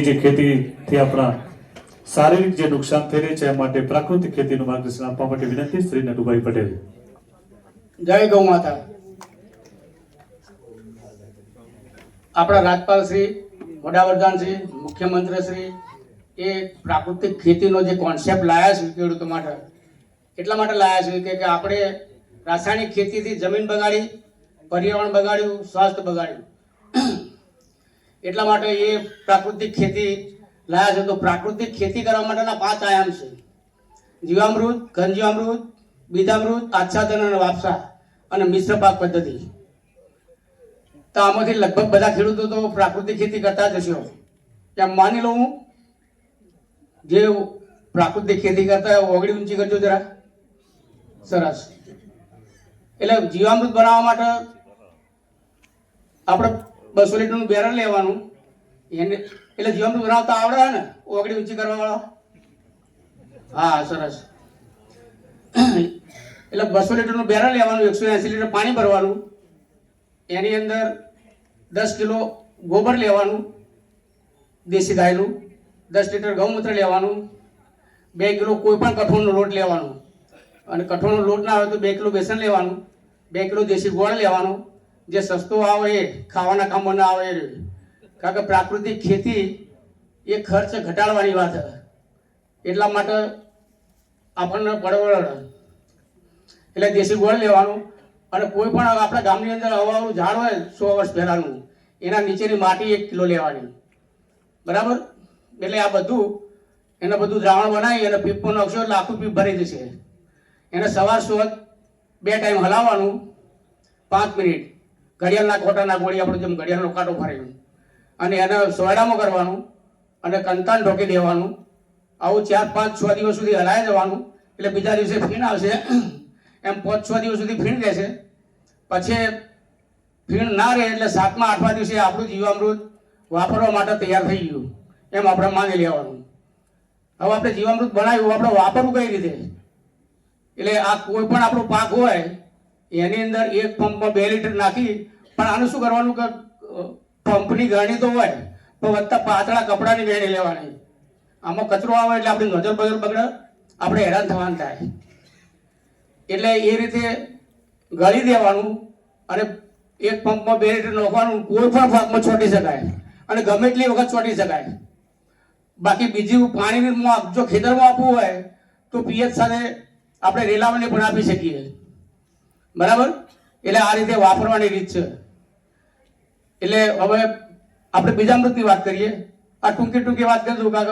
જે ખેતીથી આપણા શારીરિક જે નુકસાન થઈ રહ્યું છે એ માટે પ્રાકૃતિક ખેતીનું માર્ગદર્શન આપવા માટે વિનંતી શ્રી નટુભાઈ પટેલ. જય ગૌ માતા. આપણા રાજપાલ શ્રી, વડાપ્રધાન શ્રી, મુખ્યમંત્રી શ્રી એ પ્રાકૃતિક ખેતીનો જે કોન્સેપ્ટ લાયા છે ખેડૂતો માટે, એટલા માટે લાયા છે કે આપણે રાસાયણિક ખેતીથી જમીન બગાડી, પર્યાવરણ બગાડ્યું, સ્વાસ્થ્ય બગાડ્યું. એટલા માટે એ પ્રાકૃતિક ખેતી લાયા છે. તો પ્રાકૃતિક ખેતી કરવા માટેના પાંચ આયામ છે. જીવામૃત, ઘનજીવામૃત, બીજામૃત આચ્છાદન અને વાપસા અને મિશ્ર પાક પદ્ધતિ. તો આમાંથી લગભગ બધા ખેડૂતો તો પ્રાકૃતિક ખેતી કરતા જ હશે. એમ માની લઉં જે પ્રાકૃતિક ખેતી કરતા ઓગળી ઊંચી કરજો જરા. સરસ. એટલે જીવામૃત બનાવવા માટે આપણે બસો લીટરનું બેરલ લેવાનું. એને એટલે જીવામૃત બનાવતા આવડે ને? ઓગળી ઊંચી કરવાવાળો? હા, સરસ. એટલે બસો લીટરનું બેરલ લેવાનું, એકસો એંસી લીટર પાણી ભરવાનું. એની અંદર દસ કિલો ગોબર લેવાનું, દેશી ગાયનું. દસ લીટર ગૌમૂત્ર લેવાનું. બે કિલો કોઈ પણ કઠોળનો લોટ લેવાનો. અને કઠોળનો લોટ ના આવે તો બે કિલો બેસન લેવાનું. બે કિલો દેશી ગોળ લેવાનો. જે સસ્તો આવે એ ખાવાના કામમાં ના આવે, કારણ કે પ્રાકૃતિક ખેતી એ ખર્ચ ઘટાડવાની વાત એટલા માટે આપણને પડવળ એટલે દેશી ગોળ લેવાનું અને કોઈ પણ આપણા ગામની અંદર હવાનું ઝાડ હોય, સો વર્ષ પહેલાનું, એના નીચેની માટી એક કિલો લેવાની. બરાબર? એટલે આ બધું, એને બધું દ્રાવણ બનાવી અને પીપો નાખશો એટલે આખું પીપ ભરી જશે એને સવાર સુવત બે ટાઈમ હલાવવાનું, પાંચ મિનિટ. ઘડિયાળના ખોટાના ગોળી આપણે જેમ ઘડિયાળનો કાંટો ફરે અને એને સોયડામાં કરવાનું, અને કંતાન ઢોકી દેવાનું. આવું ચાર, પાંચ, છ દિવસ સુધી હલાવી જવાનું એટલે બીજા દિવસે ફીણ આવશે. એમ પાંચ, છ દિવસ સુધી ફીણ રહેશે. પછી ફીણ ના રહે એટલે સાતમા, આઠમા દિવસે આપણું જીવામૃત વાપરવા માટે તૈયાર થઈ ગયું. એમ આપણે માની લેવાનું. હવે આપણે જીવામૃત બનાવ્યું, આપણે વાપરવું કઈ રીતે? એટલે આ કોઈ પણ આપણો પાક હોય, એની અંદર એક પંપમાં બે લીટર નાખી પણ આનું શું કરવાનું કે પંપની ગરણી તો હોય તો વધતા પાતળા કપડાની વેણી લેવાની. આમાં કચરો આવે એટલે આપણી નજર બજર બગડે, આપણે હેરાન થવાનું થાય. એટલે એ રીતે ગળી દેવાનું અને એક પંપમાં બે લીટર નાખવાનું, કોઈ પણ ભાગમાં છોટી શકાય. અને ગમે એટલી વખત છોટી શકાય. બાકી બીજું પાણીમાં જો ખેતરમાં આપવું હોય, તો પીએચ સાથે આપણે રેલાવણી પણ આપી શકીએ. બરાબર? એટલે આ રીતે વાપરવાની રીત છે. એટલે હવે આપણે બીજા મૃતની વાત કરીએ. આ ટૂંકી ટૂંકી વાત કરી દઉં કારણ કે